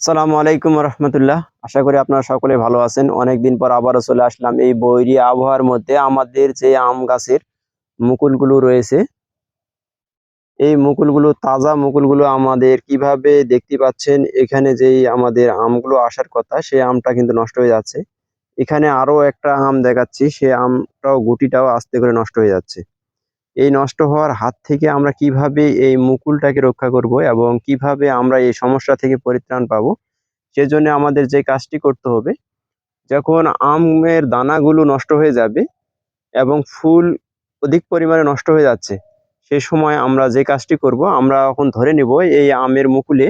সালামু আলাইকুম রহমতুল্লাহ। আশা করি আপনারা সকলে ভালো আছেন। অনেকদিন পর আবারও চলে আসলাম এই বৈরী আবহাওয়ার মধ্যে। আমাদের যে আম গাছের মুকুলগুলো রয়েছে, এই মুকুলগুলো, তাজা মুকুলগুলো আমাদের কীভাবে দেখতে পাচ্ছেন? এখানে যেই আমাদের আমগুলো আসার কথা, সেই আমটা কিন্তু নষ্ট হয়ে যাচ্ছে। এখানে আরও একটা আম দেখাচ্ছি, সে আমটাও, গুটিটাও আস্তে করে নষ্ট হয়ে যাচ্ছে। এই নষ্ট হওয়ার হাত থেকে আমরা কীভাবে এই মুকুলটাকে রক্ষা করব এবং কীভাবে আমরা এই সমস্যা থেকে পরিত্রাণ পাবো, সেজন্য আমাদের যে কাজটি করতে হবে, যখন আমের দানাগুলো নষ্ট হয়ে যাবে এবং ফুল অধিক পরিমাণে নষ্ট হয়ে যাচ্ছে, সে সময় আমরা যে কাজটি করব, আমরা এখন ধরে নিব এই আমের মুকুলে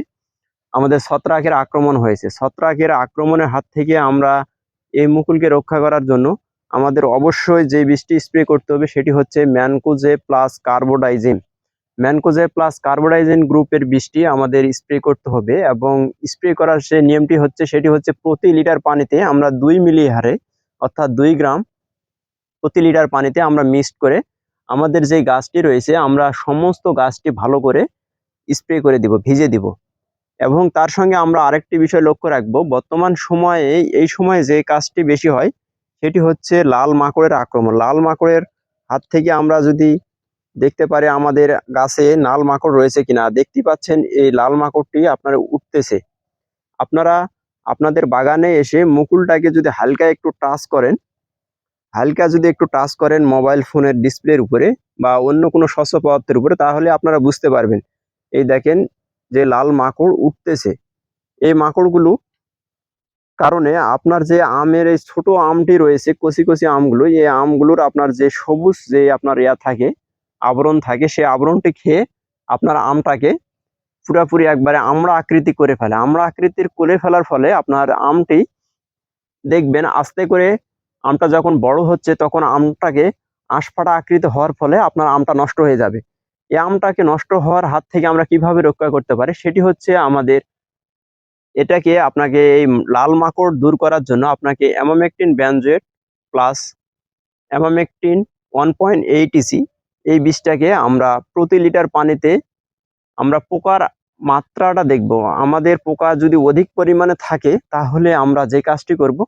আমাদের ছত্রাকের আক্রমণ হয়েছে। ছত্রাকের আক্রমণের হাত থেকে আমরা এই মুকুলকে রক্ষা করার জন্য আমাদের অবশ্যই যে বীজটি স্প্রে করতে হবে সেটি হচ্ছে ম্যানকোজে প্লাস কার্বোডাইজিন। ম্যানকোজে প্লাস কার্বোডাইজিন গ্রুপের বীজটি আমাদের স্প্রে করতে হবে এবং স্প্রে করার যে নিয়মটি হচ্ছে সেটি হচ্ছে প্রতি লিটার পানিতে আমরা দুই মিলি হারে, অর্থাৎ দুই গ্রাম প্রতি লিটার পানিতে আমরা মিক্সড করে আমাদের যে গাছটি রয়েছে আমরা সমস্ত গাছটি ভালো করে স্প্রে করে দিব, ভিজে দিব। এবং তার সঙ্গে আমরা আরেকটি বিষয় লক্ষ্য রাখব, বর্তমান সময়ে, এই সময়ে যে কাজটি বেশি হয় সেটি হচ্ছে লাল মাকড়ের আক্রমণ। লাল মাকড়ের হাত থেকে আমরা যদি দেখতে পারি আমাদের গাছে লাল মাকড় রয়েছে কিনা, দেখতে পাচ্ছেন এই লাল মাকড়টি আপনার উঠতেছে। আপনারা আপনাদের বাগানে এসে মুকুলটাকে যদি হালকা একটু টাচ করেন, হালকা যদি একটু টাচ করেন মোবাইল ফোনের ডিসপ্লের উপরে বা অন্য কোনো শস্য পদার্থের উপরে, তাহলে আপনারা বুঝতে পারবেন। এই দেখেন যে লাল মাকড় উঠতেছে। এই মাকড়গুলো কারণে আপনার যে আমের এই ছোট আমটি রয়েছে কচি কচি আমগুলো, এই আমগুলোর আপনার যে সবুজ যে আপনার ইয়া থাকে, আবরণ থাকে, সেই আবরণটি খেয়ে আপনার আমটাকে পুরাপুরি একবারে আমরা আকৃতি করে ফেলে। আমরা আকৃতির করে ফেলার ফলে আপনার আমটি দেখবেন আস্তে করে আমটা যখন বড় হচ্ছে, তখন আমটাকে আঁশফাটা আকৃতি হওয়ার ফলে আপনার আমটা নষ্ট হয়ে যাবে। এই আমটাকে নষ্ট হওয়ার হাত থেকে আমরা কীভাবে রক্ষা করতে পারি, সেটি হচ্ছে আমাদের এটাকে আপনাকে এই লাল মাকড় দূর করার জন্য আপনাকে emamectin benzoate plus emamectin one point eight EC এই বীজটাকে আমরা প্রতি লিটার পানিতে আমরা পোকার মাত্রাটা দেখব। আমাদের পোকা যদি অধিক পরিমাণে থাকে, তাহলে আমরা যে কাজটি করব,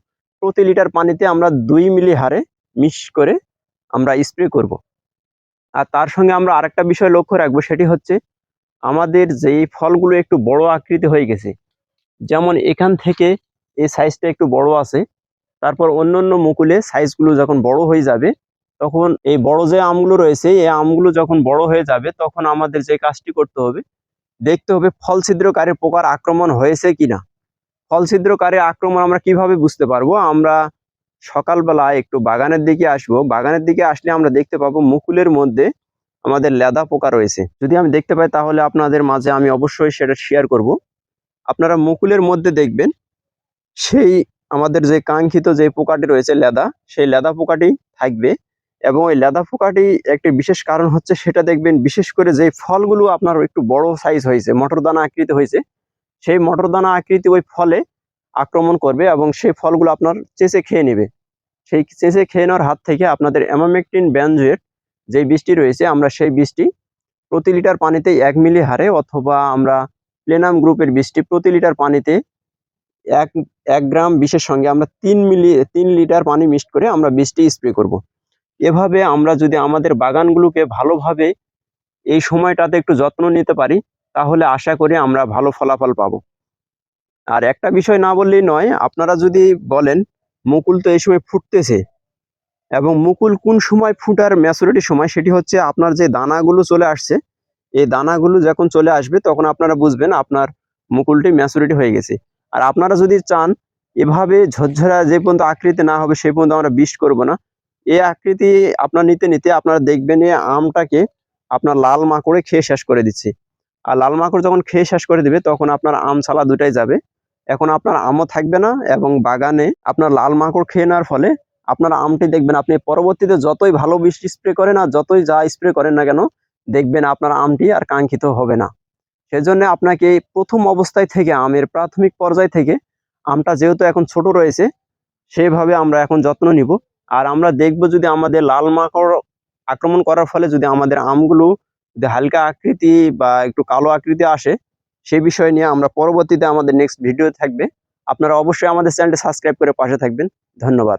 প্রতি লিটার পানিতে আমরা দুই মিলি হারে মিক্স করে আমরা স্প্রে করব। আর তার সঙ্গে আমরা আরেকটা বিষয় লক্ষ্য রাখব, সেটি হচ্ছে আমাদের যেই ফলগুলো একটু বড় আকৃতি হয়ে গেছে যেমন এখান থেকে এই সাইজটা একটু বড় আছে, তারপর অন্য অন্য মুকুলে সাইজগুলো যখন বড় হয়ে যাবে, তখন এই বড় যে আমগুলো রয়েছে, এই আমগুলো যখন বড় হয়ে যাবে, তখন আমাদের যে কাজটি করতে হবে, দেখতে হবে ফল ছিদ্রকারী পোকার আক্রমণ হয়েছে কিনা। ফল ছিদ্রকারী আক্রমণ আমরা কীভাবে বুঝতে পারব? আমরা সকালবেলা একটু বাগানের দিকে আসব। বাগানের দিকে আসলে আমরা দেখতে পাবো মুকুলের মধ্যে আমাদের লেদা পোকা রয়েছে। যদি আমি দেখতে পাই, তাহলে আপনাদের মাঝে আমি অবশ্যই সেটা শেয়ার করব। আপনারা মুকুলের মধ্যে দেখবেন, সেই আমাদের যে কাঙ্ক্ষিত যে পোকাটি রয়েছে লেদা, সেই লেদা পোকাটি থাকবে এবং ওই লেদা পোকাটি একটি বিশেষ কারণ হচ্ছে সেটা দেখবেন বিশেষ করে যে ফলগুলো আপনার একটু বড় সাইজ হয়েছে মটর দানা আকৃতি হয়েছে, সেই মটর দানা আকৃতি ওই ফলে আক্রমণ করবে এবং সেই ফলগুলো আপনার চেঁচে খেয়ে নেবে। সেই চেঁচে খেয়ে নেওয়ার হাত থেকে আপনাদের অ্যামামেকটিন ব্যানজের যে বীজটি রয়েছে, আমরা সেই বীজটি প্রতি লিটার পানিতে এক মিলি হারে অথবা আমরা প্লেনাম গ্রুপের বীজটি প্রতি লিটার পানিতে এক এক গ্রাম বিষের সঙ্গে আমরা তিন মিলি, তিন লিটার পানি মিক্সড করে আমরা বীজটি স্প্রে করব। এভাবে আমরা যদি আমাদের বাগানগুলোকে ভালোভাবে এই সময়টাতে একটু যত্ন নিতে পারি, তাহলে আশা করি আমরা ভালো ফলাফল পাবো আর একটা বিষয় না বললেই নয়, আপনারা যদি বলেন, মুকুল তো এই সময় ফুটতেছে এবং মুকুল কোন সময় ফুটার ম্যাচুরিটি সময়, সেটি হচ্ছে আপনার যে দানাগুলো চলে আসছে এই দানাগুলো যখন চলে আসবে, তখন আপনারা বুঝবেন আপনার মুকুলটি ম্যাচুরিটি হয়ে গেছে। আর আপনারা যদি চান, এভাবে ঝরঝরা যে পর্যন্ত আকৃতি না হবে, সে পর্যন্ত আমরা বিষ করব না। এই আকৃতি আপনার নিতে নিতে আপনারা দেখবেন এই আমটাকে আপনার লাল মাকড়ে খেয়ে শেষ করে দিচ্ছে। আর লাল মাকড় যখন খেয়ে শেষ করে দিবে, তখন আপনার আম ছালা দুটাই যাবে। এখন আপনার আমও থাকবে না এবং বাগানে আপনার লাল মাকড় খেয়ে নেওয়ার ফলে আপনার আমটি দেখবেন আপনি পরবর্তীতে যতই ভালো বৃষ্টি স্প্রে করেন আর যতই যা স্প্রে করেন না কেন দেখবেন আপনার আমটি আর কাঙ্ক্ষিত হবে না। সেজন্য আপনাকে প্রথম অবস্থায় থেকে আমের প্রাথমিক পর্যায় থেকে আমটা যেহেতু এখন ছোট রয়েছে সেইভাবে আমরা এখন যত্ন নিব। আর আমরা দেখব যদি আমাদের লাল মাকড় আক্রমণ করার ফলে যদি আমাদের আমগুলো যদি হালকা আকৃতি বা একটু কালো আকৃতি আসে সেই বিষয় নিয়ে আমরা পরবর্তীতে আমাদের নেক্সট ভিডিও থাকবে। আপনারা অবশ্যই আমাদের চ্যানেলটি সাবস্ক্রাইব করে পাশে থাকবেন। ধন্যবাদ।